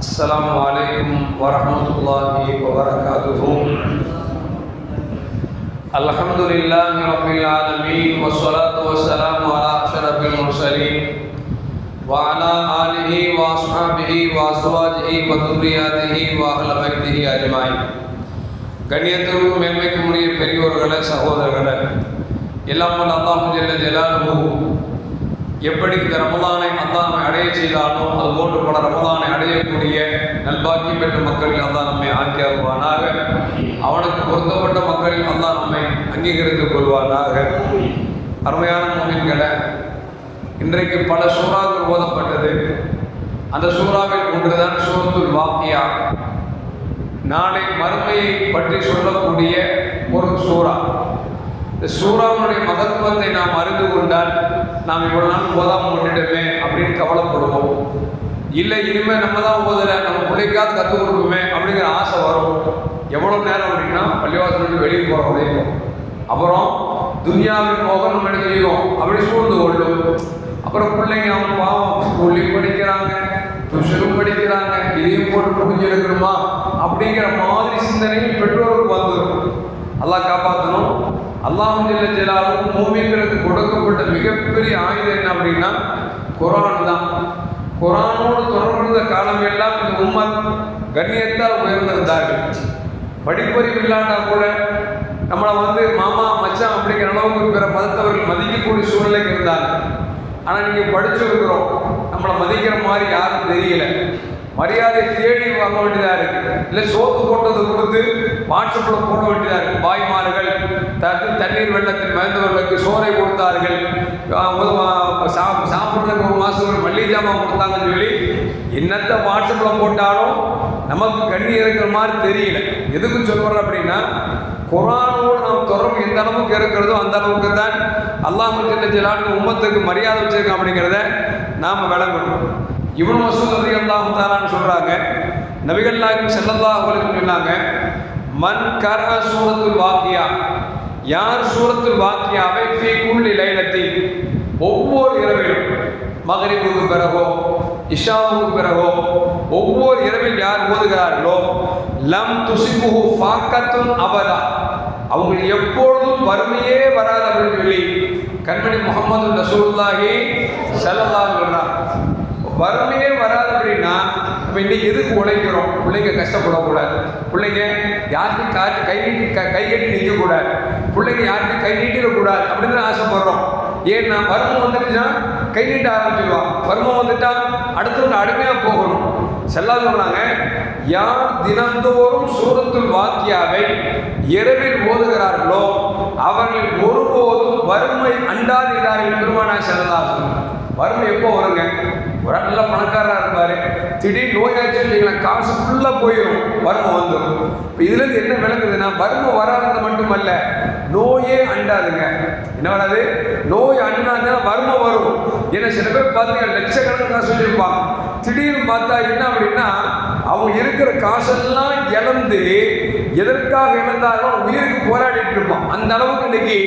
السلام عليكم ورحمة الله وبركاته الحمد لله رب العالمين والصلاة والسلام على أشرف المرسلين وعلى آله وأصحابه وأزواجه وذرياته وأهل بيته أجمعين கண்ணியத்திற்கும் மேன்மைக்கும் உரிய பெரியோர்களே சகோதரர்களே எல்லாம் வல்ல அல்லாஹு ஜல்ல ஜலாலுஹு எப்படி இந்த ரமலானை அல்லாஹ் நம்மை அடைய செய்தானோ அதுபோன்று பல ரமலானை அடையக்கூடிய நல்பாக்கியம் பெற்ற மக்களில் அல்லா நம்மை ஆக்கி அருள்வானாக அவனுக்கு பொருத்தப்பட்ட மக்களில் அல்லா நம்மை அங்கீகரித்துக் கொள்வானாக. அருமையான மூமின்களை இன்றைக்கு பல சூறாக்கள் ஓதப்பட்டது. அந்த சூறாவில் ஒன்றுதான் சூரத்துல் வாக்கியா. நாளை மறுமையை பற்றி சொல்லக்கூடிய ஒரு சூறா. இந்த சூறாவுடைய மகத்துவத்தை நாம் அறிந்து கொண்டால் நாம் இவ்வளவு நாள் போதாமல் விட்டுடுமே அப்படின்னு கவலைப்படுவோம். இல்லை இனிமேல் நம்ம தான் ஓதலை நம்ம பிள்ளைக்காவது கற்றுக் கொடுக்குமே அப்படிங்கிற ஆசை வரும். எவ்வளோ நேரம் அப்படின்னா பள்ளிவாசல் வெளியே போகிற வரைக்கும் அப்புறம் துன்யாவின் மோகம் நம்ம என்ன செய்யும் அப்படி சூழ்ந்து கொள்ளும். அப்புறம் பிள்ளைங்க அவங்க பாவம் ஸ்கூல்லையும் படிக்கிறாங்க டியூஷனும் படிக்கிறாங்க இதையும் போட்டு புரிஞ்சு எடுக்கணுமா அப்படிங்கிற மாதிரி சிந்தனைகள் பெற்றோருக்கு வந்துடும். அல்லாஹ் காப்பாற்றணும் அல்லாஹ் ஜெல்ல ஜலாலும் மூமிங்களுக்கு கொடுக்கப்பட்ட மிகப்பெரிய ஆயுதம் என்ன அப்படின்னா குரான் தான். குரானோடு தொடர்புள்ள காலம் எல்லாம் இந்த உம்மத் கண்ணியத்தால் உயர்ந்திருந்தார்கள். படிப்பறிவு இல்லாட்டா கூட நம்மளை வந்து மாமா மச்சான் அப்படிங்கிற அளவுக்கு பிற மதத்தவர்கள் மதிக்கக்கூடிய சூழ்நிலைக்கு இருந்தாங்க. ஆனால் நீங்கள் படிச்சிருக்கிறோம். நம்மளை மதிக்கிற மாதிரி யாரும் தெரியல. மரியாதை தேடி வாங்க வேண்டியதாக இருக்கு. இல்லை சோப்பு போட்டது கொடுத்து வாட்ஸ்அப்பில் போட வேண்டியதாக இருக்கு. பாய்மார்கள் தண்ணி தண்ணீர் வெள்ளத்தில் மறந்தவர்களுக்கு சோறை கொடுத்தார்கள். சா- சாப்பிட்றதுக்கு ஒரு மாதம் ஒரு மல்லிகை ஜாமான் கொடுத்தாங்கன்னு சொல்லி என்னத்தை வாட்ஸ்அப்பில் போட்டாலும் நமக்கு கண்ணி இருக்கிற மாதிரி தெரியல. எதுக்கு சொல்கிறேன் அப்படின்னா குரானோடு நாம் தொடர்பு எந்த அளவுக்கு இருக்கிறதோ அந்த அளவுக்கு தான் அல்லாஹ் ஜலாலுக்கு உம்மத்துக்கு மரியாதை வச்சிருக்கோம் அப்படிங்கிறத நாம் விளங்கணும். இவனு மசூத் அலி அல்லாஹு தாலான்னு சொல்கிறாங்க நபிகள் நாயகம் ஸல்லல்லாஹு சொன்னாங்க மன் கர சூரத்துல் வாக்கியா? யார் சூரத்துல் வாக்கியாவை ஃபீ குள்ளி லைலத்தின் ஒவ்வொரு இரவிலும் மகரிபுக்கு பிறகோ இஷாவுக்கு பிறகோ ஒவ்வொரு இரவில் யார் ஓதுகிறார்களோ லம் துசிபுகு ஃபாக்கத்தும் அவதா அவங்க எப்பொழுதும் வறுமையே வராத அப்படின்னு சொல்லி கண்மணி முகமது ரசூலுல்லாஹி ஸல்லல்லாஹு சொல்றாங்க வறுமையே வராது அப்படின்னா நம்ம இன்னைக்கு எதுக்கு உழைக்கிறோம்? பிள்ளைங்க கஷ்டப்படக்கூடாது பிள்ளைங்க யாருக்கும் கா கை நீட்டி க கை கட்டி நிற்கக்கூடாது பிள்ளைங்க யாருக்கும் கை நீட்டிடக்கூடாது அப்படின்னு தான் ஆசைப்படுறோம். ஏன்னா வறுமை வந்துட்டுன்னா கை நீட்ட ஆரம்பிச்சிடுவான் வறுமை வந்துட்டா அடுத்தவங்க அடிமையாக போகணும். செல்லா யார் தினந்தோறும் சூரத்துள் வாக்கியாவை இரவில் ஓதுகிறார்களோ அவர்கள் ஒருபோதும் வறுமை அண்டாதிருக்கிறார்கள் பெருமானா செல்லதா வறுமை எப்போ வருங்க? ஒரு நல்ல பணக்காரராக இருப்பார். திடீர் நோயாச்சு வச்சுக்கலாம் காசு ஃபுல்லாக போயிடும் வறுமை வந்துடும் இப்போ இதுலேருந்து என்ன விளங்குதுன்னா வறுமை வராதது மட்டுமல்ல நோயே அண்டாதுங்க. என்ன வராது? நோய் அண்டாதுன்னா வறுமை வரும். ஏன்னா சில பேர் பார்த்தீங்கன்னா லட்சக்கணக்காக சொல்லியிருப்பான் திடீர்னு பார்த்தா என்ன அப்படின்னா அவங்க இருக்கிற காசெல்லாம் இழந்து எதற்காக இழந்தாலும் உயிருக்கு போராடிட்டு இருப்பான் அந்த அளவுக்கு இன்னைக்கு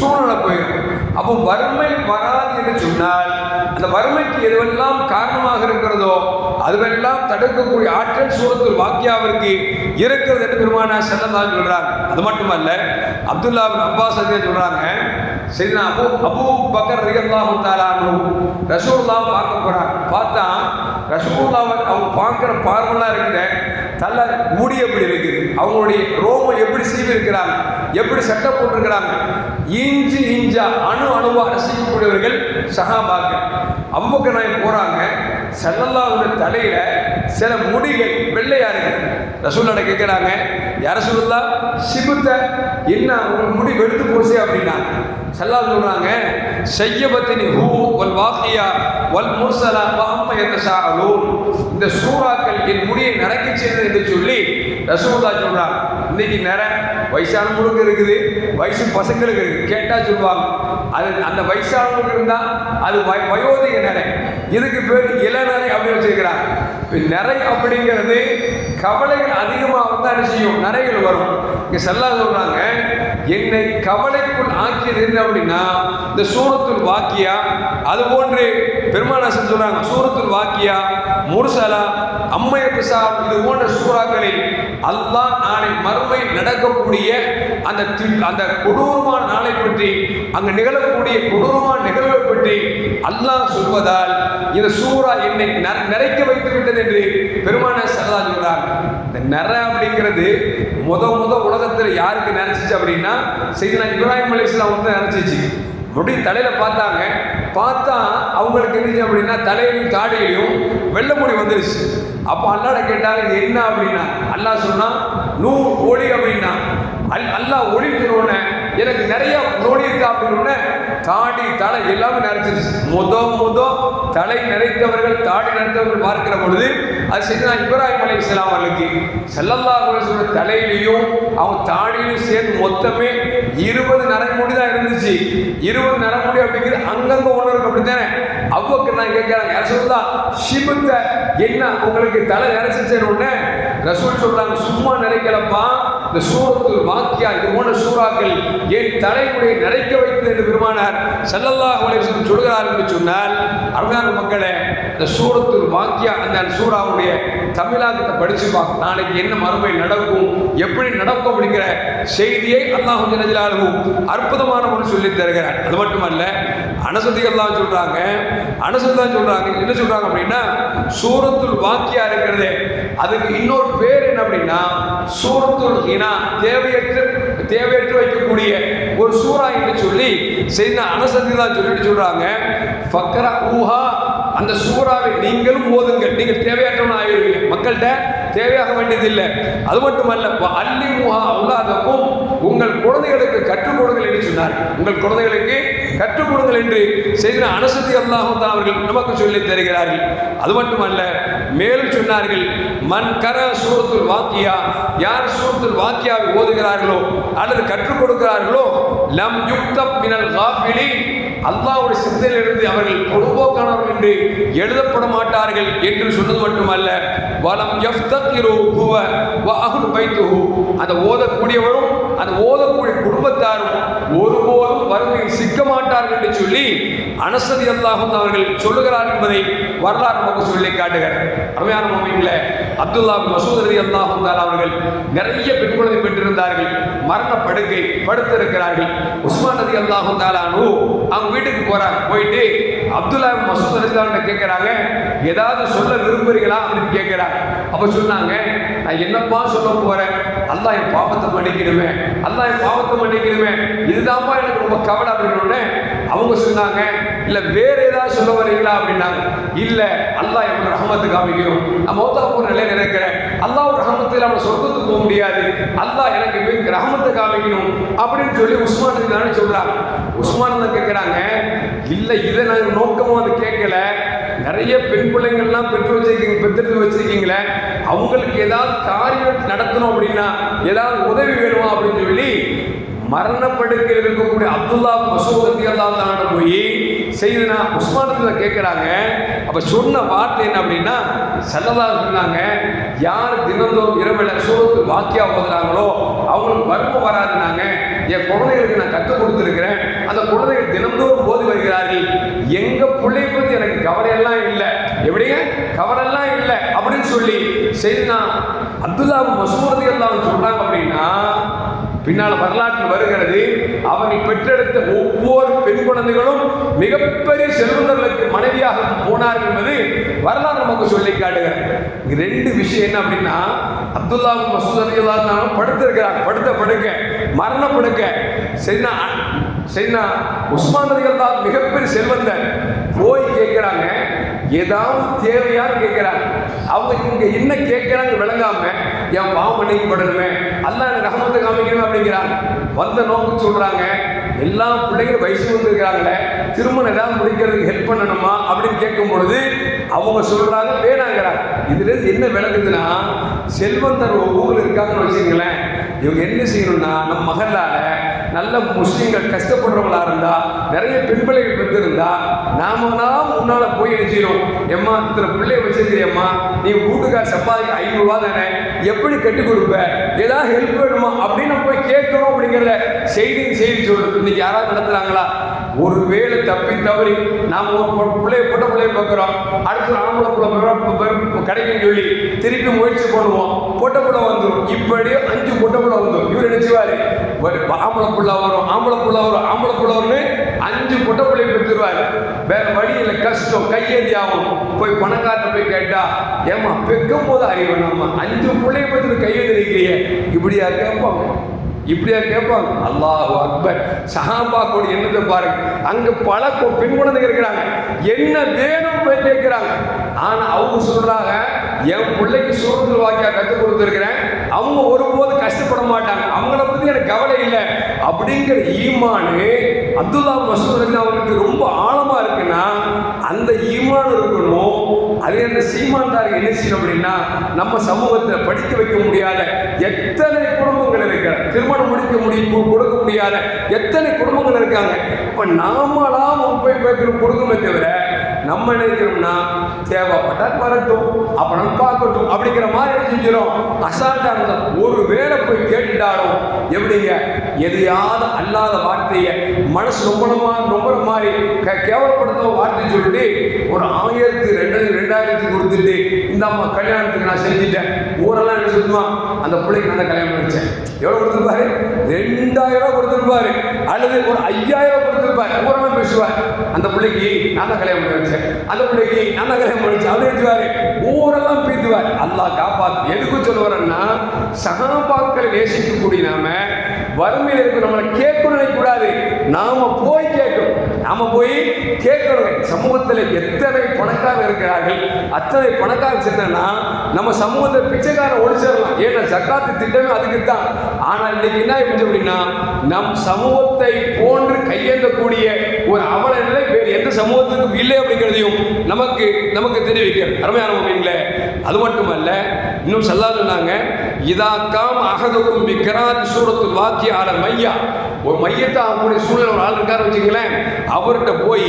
சூழ்நிலை போயிடும் அப்போ வறுமை வராது என்று சொன்னால் அந்த வறுமைக்கு எதுவெல்லாம் காரணமாக இருக்கிறதோ அதுவெல்லாம் தடுக்கக்கூடிய ஆற்றல் சூரத்துல் வாக்கியாவிற்கு இருக்கிறது என்று பெருமானா செல்லதான் சொல்றாங்க. அது மட்டுமல்ல அப்துல்லா அப்பாஸ் அதே சொல்றாங்க சரி அபு அபு பக்கர் ரியல்லாஹு தாலானு ரசூல்லா பார்க்க போறாங்க. பார்த்தா ரசூல்லாவை அவங்க பார்க்குற பார்வெல்லாம் இருக்கிற தலை மூடி எப்படி இருக்குது அவங்களுடைய ரோமம் எப்படி சீவி இருக்கிறாங்க எப்படி சட்டை போட்டிருக்கிறாங்க இஞ்சி இஞ்சா அணு அணுவாக ரசிக்கக்கூடியவர்கள் சகாபாக்கள் அம்புக்கு நாய் போறாங்க. செல்லல்லாவுடைய தலையில சில முடிகள் வெள்ளையா இருக்கு. ரசூல்லா கேட்குறாங்க யார சொல்லா சிபுத்த என்ன உங்களுக்கு முடி வெடுத்து போச்சு அப்படின்னா? செல்லா சொல்றாங்க செய்யபத்தினி ஹூ வல் வாக்கியா வல் முர்சலா வஹம்ம யதசாஅலூன். இந்த சூறாக்கள் என் முடியை நரக்கி செய்தது என்று சொல்லி ரசூல்லா சொல்றாங்க இன்னைக்கு நிறை வயசானவங்களுக்கு இருக்குது வயசு பசங்களுக்கு இருக்குது. கேட்டா சொல்லுவாங்க அது அந்த வயசானவங்களுக்கு இருந்தால் அது வய வயோதிக நிறை இதுக்கு பேர் இளநரை அப்படின்னு வச்சிருக்கிறார். இப்போ நிறை அப்படிங்கிறது கவலைகள் அதிகமாக வந்தால் என்ன செய்யும்? நிறைகள் வரும். இங்கே செல்லா சொல்கிறாங்க என்னை கவலைக்குள் ஆக்கியது என்ன அப்படின்னா இந்த சூரத்துல் வாக்கியா அது போன்று பெருமானாசன் சொல்கிறாங்க சூரத்துல் வாக்கியா முருசலா அம்மைய பிசாப் இது போன்ற சூறாக்களில் அல்லாஹ் நாளை மறுமை நடக்கக்கூடிய அந்த தி- அந்த கொடூரமான நாளை பற்றி அங்கு நிகழக்கூடிய கொடூரமான நிகழ்வை பற்றி அல்லாஹ் சொல்வதால் இந்த சூரா என்னை நிறைக்க வைத்து விட்டது என்று பெருமான சரதா சொல்றார் இந்த நிற அப்படிங்கிறது முத முத உலகத்தில் யாருக்கு நினைச்சிச்சு அப்படின்னா செய்தி இப்ராஹிம் அலைஹிஸ்ஸலாம் வந்து நினைச்சிச்சு முடி தலையில பார்த்தாங்க. பார்த்தா அவங்களுக்கு என்ன அப்படின்னா தலையிலையும் தாடியிலையும் வெள்ளை முடி வந்துருச்சு. அப்போ அல்லாட கேட்டாங்க என்ன அப்படின்னா அல்லாஹ் சொன்னால் நூ ஒளி அப்படின்னா அல் அல்லாஹ் ஒளிக்கணும்னு எனக்கு நிறைய நோடி இருக்கா அப்படின்னு தாடி தலை எல்லாமே நிறைச்சிருச்சு முத முத தலை நிறைத்தவர்கள் தாடி நிறைத்தவர்கள் பார்க்கிற பொழுது அது செய்தா இப்ராஹிம் அலை இஸ்லாம் அவர்களுக்கு. செல்லல்லா தலையிலையும் அவங்க தாடியிலையும் சேர்ந்து மொத்தமே இருபது நரமுடி தான் இருந்துச்சு. இருபது நரமுடி அப்படிங்கிறது அங்கங்க ஒன்று இருக்கு அப்படித்தானே? அவ்வக்கு நான் கேட்கிறேன் யார் சொல்லுதா? சிபுத்த என்ன? உங்களுக்கு தலை நிறைச்சிச்சேன்னு உடனே ரசூல் சொல்றாங்க சும்மா நினைக்கலப்பா. இந்த சூரத்துல் வாக்கியா இது போன்ற சூறாக்கள் என் தலைமுடியை நிறைக்க வைத்தது என்று பெருமானார் ஸல்லல்லாஹு அலைஹி சொல்கிறார் என்று சொன்னால் அருமையான மக்களே இந்த சூரத்துல் வாக்கியா அந்த சூறாவுடைய தமிழாக்கத்தை படிச்சு பார்க்க நாளைக்கு என்ன மறுமை நடக்கும் எப்படி நடக்கும் அப்படிங்கிற செய்தியை அல்லாஹ் ஜனஜலாலும் அற்புதமான ஒன்று சொல்லி தருகிறார். அது மட்டுமல்ல அனசதி எல்லாம் சொல்றாங்க அனசதி தான் சொல்றாங்க என்ன சொல்றாங்க அப்படின்னா சூரத்துல் வாக்கியா இருக்கிறதே அதுக்கு இன்னொரு பேர் என்ன அப்படின்னா சூரத்துல் ஹினா தேவையற்ற தேவையற்று வைக்கக்கூடிய ஒரு சூறா என்று சொல்லி செய்த அனசதி சொல்லிட்டு சொல்றாங்க. ஃபக்ரா ஊஹா அந்த சூறாவை நீங்களும் ஓதுங்கள். நீங்கள் தேவையற்றவன் ஆகிடுவீங்க மக்கள்கிட்ட தேவையாக வேண்டியதில்லை. அது மட்டுமல்ல அல்லி ஊஹா உள்ளாதக்கும் உங்கள் குழந்தைகளுக்கு கற்றுக் கொடுங்கள் என்று சொன்னார். உங்கள் குழந்தைகளுக்கு கற்றுக் கொடுங்கள் என்று செய்த அனசதி தான் அவர்கள் நமக்கு சொல்லி தருகிறார்கள். அது மட்டுமல்ல மேலும் சொன்னார்கள் மண் கர சூரத்துல் வாக்கியா யார் சூரத்துல் வாக்கியாவை ஓதுகிறார்களோ அல்லது கற்றுக் கொடுக்கிறார்களோ லம் யுக்தப் மினல் காஃபிலின் அல்லாஹ்வுடைய சிந்தையிலிருந்து அவர்கள் பொதுபோக்கானவர்கள் என்று எழுதப்பட மாட்டார்கள் என்று சொன்னது மட்டுமல்ல வலம் யஃப்தகிரு ஹுவ வ அஹ்லு பைத்துஹு அந்த ஓதக்கூடியவரும் அந்த ஓதக்கூடிய குடும்பத்தாரும் ஒருபோதும் வறுமையில் சிக்க மாட்டார்கள் என்று சொல்லி அனசதி அல்லாஹும் அவர்கள் சொல்லுகிறார் என்பதை வரலாறு நமக்கு சொல்லி காட்டுகிறார். அருமையான மொழியில் அப்துல்லா மசூத் ரதி அல்லாஹும் அவர்கள் நிறைய பெண் குழந்தை பெற்றிருந்தார்கள். மரண படுக்கை படுத்திருக்கிறார்கள். உஸ்மான் ரதி அல்லாஹும் தாலானு அவங்க வீட்டுக்கு போறாங்க. போயிட்டு அப்துல்லா மசூத் ரதி கேட்கிறாங்க ஏதாவது சொல்ல விரும்புறீங்களா? அப்படின்னு கேட்கிறாங்க அப்ப சொன்னாங்க நான் என்னப்பா சொல்ல போறேன்? அல்லா என் பாவத்தை மன்னிக்கணுமே. அல்லா என் பாவத்தை மன்னிக்கணுமே. இதுதான்ப்பா எனக்கு ரொம்ப கவலை அப்படின்னு அவங்க சொன்னாங்க இல்ல வேற ஏதாவது சொல்ல வரீங்களா அப்படின்னாங்க. இல்ல அல்லாஹ் எனக்கு ரஹமத்து காமிக்கணும். நான் மௌத்தா போற நினைக்கிறேன். இருக்கிறேன் அல்லாஹ் ஒரு ரஹமத்தில் அவனை சொர்க்கத்துக்கு போக முடியாது. அல்லாஹ் எனக்கு போய் ரஹமத்தை காமிக்கணும். அப்படின்னு சொல்லி உஸ்மான் தானே சொல்றாங்க. உஸ்மான் தான் கேட்கிறாங்க இல்ல இதை நாங்கள் நோக்கமும் அது கேட்கல. நிறைய பெண் பிள்ளைங்கள்லாம் பெற்று வச்சிருக்கீங்க பெற்றெடுத்து வச்சிருக்கீங்களே அவங்களுக்கு ஏதாவது காரியம் நடத்தணும் அப்படின்னா ஏதாவது உதவி வேணுமா? அப்படின்னு சொல்லி மரணப்படுக்கையில் இருக்கக்கூடிய அப்துல்லா மசூத் ரதி அல்லா போய் செய்தனா உஸ்மானத்தில் கேட்குறாங்க அப்போ சொன்ன வார்த்தை என்ன அப்படின்னா சல்லல்லா சொன்னாங்க யார் தினந்தோறும் இரவில் சூழத்து வாக்கியா ஓதுறாங்களோ அவங்களுக்கு வறுமை வராதுனாங்க என் குழந்தைகளுக்கு நான் கற்றுக் கொடுத்துருக்கிறேன். அந்த குழந்தைகள் தினந்தோறும் ஓதி வருகிறார்கள். எங்கள் பிள்ளைய பற்றி எனக்கு கவலையெல்லாம் இல்லை. எப்படிங்க? கவலையெல்லாம் இல்லை. அப்படின்னு சொல்லி செய்தனா அப்துல்லா மசூரதி எல்லாம் சொல்கிறாங்க பின்னால் வரலாற்றில் வருகிறது. அவனை பெற்றெடுத்த ஒவ்வொரு பெண் குழந்தைகளும் மிகப்பெரிய செல்வந்தர்களுக்கு மனைவியாக போனார்கள் என்பது வரலாறு நமக்கு சொல்லி காட்டுகிறேன் இங்க ரெண்டு விஷயம் என்ன அப்படின்னா அப்துல்லா மசூத் அலி அல்லாத்தாலும் படுத்திருக்கிறார். படுத்த படுக்க மரண படுக்க. சரினா சரினா உஸ்மான் அலி அல்லாஹ் மிகப்பெரிய செல்வந்தர். போய் கேட்குறாங்க ஏதாவது தேவையான்னு கேட்குறாங்க. அவங்க இங்கே என்ன கேட்குறாங்க விளங்காம என் பாவம் மன்னிக்கப்படணுமே அல்லாஹ் எனக்கு ரஹமத்தை காமிக்கணும் அப்படிங்கிறாங்க வந்த நோக்கம் சொல்றாங்க. எல்லா பிள்ளைங்களும் வயசு வந்துருக்கிறாங்களே. திருமணம் ஏதாவது முடிக்கிறதுக்கு ஹெல்ப் பண்ணணுமா அப்படின்னு கேட்கும் பொழுது அவங்க சொல்றாங்க வேணாங்கிறாங்க. இதுல இருந்து என்ன விளக்குதுன்னா செல்வம் ஒரு ஊர்ல இருக்காங்கன்னு வச்சுங்களேன் இவங்க என்ன செய்யணும்னா நம்ம மகளால நல்ல முஸ்லீம்கள் கஷ்டப்படுறவங்களா இருந்தா நிறைய பெண்பிள்ளைகள் பெற்றிருந்தா நாம முன்னால் போய் நினைச்சிடும் எம்மா இத்தனை பிள்ளைய வச்சிருக்கிறியம்மா. நீ வீட்டுக்கார சம்பாதிக்க ஐநூறுரூவா தானே. எப்படி கட்டி கொடுப்ப? ஏதாவது ஹெல்ப் வேணுமா? அப்படின்னு போய் கேட்கணும் அப்படிங்கிறத செய்தி செய்தி சொல்லு. இன்னைக்கு யாராவது நடத்துறாங்களா? ஒருவேளை தப்பி தவறி நாம் ஒரு பிள்ளைய பொட்ட பிள்ளைய பார்க்குறோம். அடுத்து ஆம்பளை பிள்ளை கிடைக்குன்னு சொல்லி திருப்பி முயற்சி பண்ணுவோம். பொட்ட பிள்ளை வந்துடும் இப்படியே அஞ்சு பொட்ட பிள்ளை வந்துடும் இவர் நினைச்சுவாரு ஆம்பளை பிள்ளை வரும் ஆம்பளை பிள்ளை வரும் ஆம்பளை பிள்ளை வரும்னு அஞ்சு பொட்ட பிள்ளைய பெற்றுருவாரு வேற வழியில் கஷ்டம் கையேந்தி ஆகும். போய் பணக்காரன் போய் கேட்டா ஏமா பெக்கும் போது அறிவு நம்ம அஞ்சு பிள்ளைய பற்றி கையேந்தி நிற்கிறீங்க இப்படியா கேட்பாங்க. இப்படியா கேட்பாங்க. அல்லாஹ் அக்பர். சஹாபா கூட என்னத்தை பாருங்க. அங்க பல கொ- பெண் குழந்தைங்க இருக்கிறாங்க. என்ன வேணும் போய் கேட்கிறாங்க. ஆனா அவங்க சொல்றாங்க என் பிள்ளைக்கு சூழ்நிலை வாக்கியா கற்றுக் கொடுத்துருக்கிறேன். அவங்க ஒருபோது கஷ்டப்பட மாட்டாங்க அவங்கள பத்தி எனக்கு கவலை இல்லை அப்படிங்கிற ஈமானு அப்துல்லா மசூத் அவருக்கு ரொம்ப ஆழமா இருக்குன்னா அந்த ஈமான் இருக்கணும். அது என்ன சீமான்தாருக்கு என்ன செய்யணும் அப்படின்னா நம்ம சமூகத்தில் படிக்க வைக்க முடியாத எத்தனை குடும்பங்கள் இருக்கிற திருமணம் முடிக்க முடியும் கொடுக்க முடியாத எத்தனை குடும்பங்கள் இருக்காங்க. இப்ப நாமளா போய் பேக்கிற கொடுக்கணுமே தவிர நம்ம நினைக்கிறோம்னா தேவைப்பட்டால் வரட்டும் அப்புறம் பார்க்கட்டும் அப்படிங்கிற மாதிரி என்ன செஞ்சிடும் அசால்ட்டா ஒரு வேளை போய் கேட்டுட்டாலும் எப்படிங்க? எதையாவது அல்லாத வார்த்தையை மனசு ரொம்ப ரொம்ப மாதிரி கே- கேவலப்படுத்த வார்த்தை சொல்லிட்டு ஒரு ஆயிரத்தி ரெண்டு ரெண்டாயிரத்தி கொடுத்துட்டு இந்த அம்மா கல்யாணத்துக்கு நான் செஞ்சுட்டேன். ஊரெல்லாம் என்ன சொல்லுவான் அந்த பிள்ளைக்கு நான் கல்யாணம் பண்ணிச்சேன் எவ்வளோ கொடுத்துருப்பாரு? ரெண்டாயிரம் ரூபா கொடுத்துருப்பாரு. அல்லது ஒரு ஐயாயிரம் ரூபாய் கொடுத்துருப்பாரு. ஊரெல்லாம் பேசுவார். அந்த பிள்ளைக்கு நான் தான் கல்யாணம் பண்ணி வச்சேன். அந்த பிள்ளைக்கு நான் தான் கல்யாணம் பண்ணி வச்சேன். அப்படி ஊரெல்லாம் விடுவார் அல்லாஹ் காப்பாத்து. எதுக்கு சொல்ல சகாபாக்களை நேசிக்கக்கூடிய நாம வறுமையில் இருக்க நம்மளை கேட்கணும் கூடாது நாம போய் கேட்கணும். நாம போய் கேட்கணும் சமூகத்தில் எத்தனை பணக்காரர் இருக்கிறார்கள் அத்தனை பணக்காரர் சென்னா நம்ம சமூகத்தை பிச்சைக்காரன் ஒழிச்சிடலாம் ஏன்னா ஜக்காத்து திட்டமே அதுக்கு தான் ஆனால் இன்னைக்கு என்ன ஆயிடுச்சு அப்படின்னா நம் சமூகத்தை போன்று கையேந்தக்கூடிய ஒரு அவல நிலை எந்த சமூகத்துக்கும் இல்லை அப்படிங்கிறதையும் நமக்கு நமக்கு தெரிவிக்கிறது அருமையான மீன்களே அது மட்டுமல்ல இன்னும் சொல்லா சொன்னாங்க இதாக்காம் அகதுக்கும் பிக்ராத் சூரத்துல் வாக்கிய ஆல மையா. ஒரு மையத்தை அவங்களுடைய சூழல் ஒரு ஆள் இருக்காரு வச்சுங்களேன் அவர்கிட்ட போய்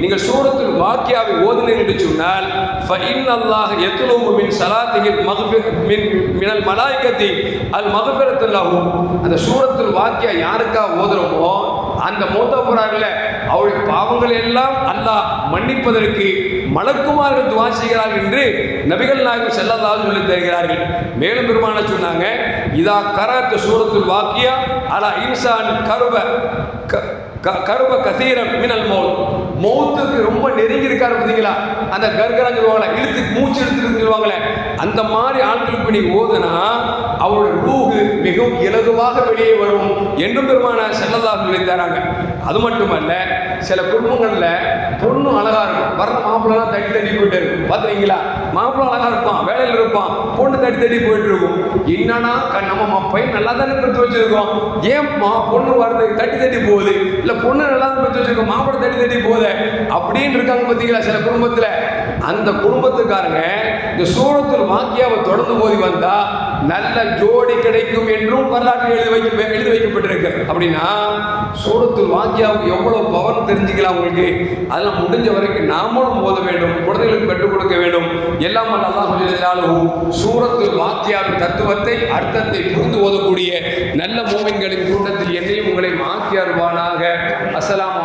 நீங்கள் சூரத்தில் வாக்கியாவை ஓதுனீங்க என்று சொன்னால் ஃபைன் அல்லாஹ் யத்லுபு மின் ஸலாத்திஹில் மக்ஃபிர் மின் மினல் மலாயிகத்தி அல் மக்ஃபிரத்துல்லாஹு. அந்த சூரத்தில் வாக்கியா யாருக்கா ஓதுறோமோ அந்த மூத்தப்புறாரில் அவருடைய பாவங்கள் எல்லாம் அல்லாஹ் மன்னிப்பதற்கு மலக்குமார்கள் துவா செய்கிறார்கள் என்று நபிகள் நாயகம் செல்லல்லாஹு சொல்லி தருகிறார்கள் மேலும் பெருமான சொன்னாங்க இதா கராத்த சூரத்துல் வாக்கியா அலா இன்சான் கருப க- க- கருப கசீரம் மினல் மௌத். மௌத்துக்கு ரொம்ப நெருங்கி இருக்காரு பார்த்தீங்களா? அந்த கர்கரான்னு சொல்லுவாங்களே இழுத்து மூச்சு இழுத்துட்டு சொல்லுவாங்களே. அந்த மாதிரி ஆட்களுக்கு நீ ஓதுனா அவருடைய ரூகு மிகவும் இலகுவாக வெளியே வரும் என்றும் பெருமான செல்லதாக நினைத்தாராங்க தராங்க. அது மட்டுமல்ல சில குடும்பங்களில் பொண்ணு அழகா இருக்கும் வர்ற மாப்பிள்ளலாம் தட்டி தட்டி போயிட்டு இருக்கும் பார்த்துருக்கீங்களா மாப்பிள்ளை அழகா இருப்பான் வேலையில் இருப்பான் பொண்ணு தட்டி தட்டி போயிட்டு இருக்கும். என்னன்னா நம்ம பையன் நல்லா தானே பெற்று வச்சிருக்கோம். ஏன் மா பொண்ணு வரது தட்டி தட்டி போகுது? இல்ல பொண்ணு நல்லா தான் பெற்று வச்சிருக்கோம் மாப்பிள்ளை தட்டி தட்டி போகுது? அப்படின்னு இருக்காங்க பாத்தீங்களா சில குடும்பத்துல. அந்த குடும்பத்துக்காரங்க இந்த சூழத்தில் வாக்கியாவை தொடர்ந்து போதி வந்தா நல்ல ஜோடி கிடைக்கும் என்றும் வரலாற்றில் எழுதி வைக்க எழுதி வைக்கப்பட்டிருக்கு. அப்படின்னா சூழத்தில் வாக்கியாவுக்கு எவ்வளவு பவர் தெரிஞ்சுக்கலாம் உங்களுக்கு? அதெல்லாம் முடிஞ்ச வரைக்கும் நாமளும் போத வேண்டும் குழந்தைகளுக்கு கற்றுக் கொடுக்க வேண்டும் எல்லாம் நல்லா சொல்லியிருந்தாலும் சூரத்துல் வாக்கியாவின் தத்துவத்தை அர்த்தத்தை புரிந்து ஓதக்கூடிய நல்ல மூமின்களின் கூட்டத்தில் என்னையும் உங்களை மாற்றி அருவானாக அசலாம்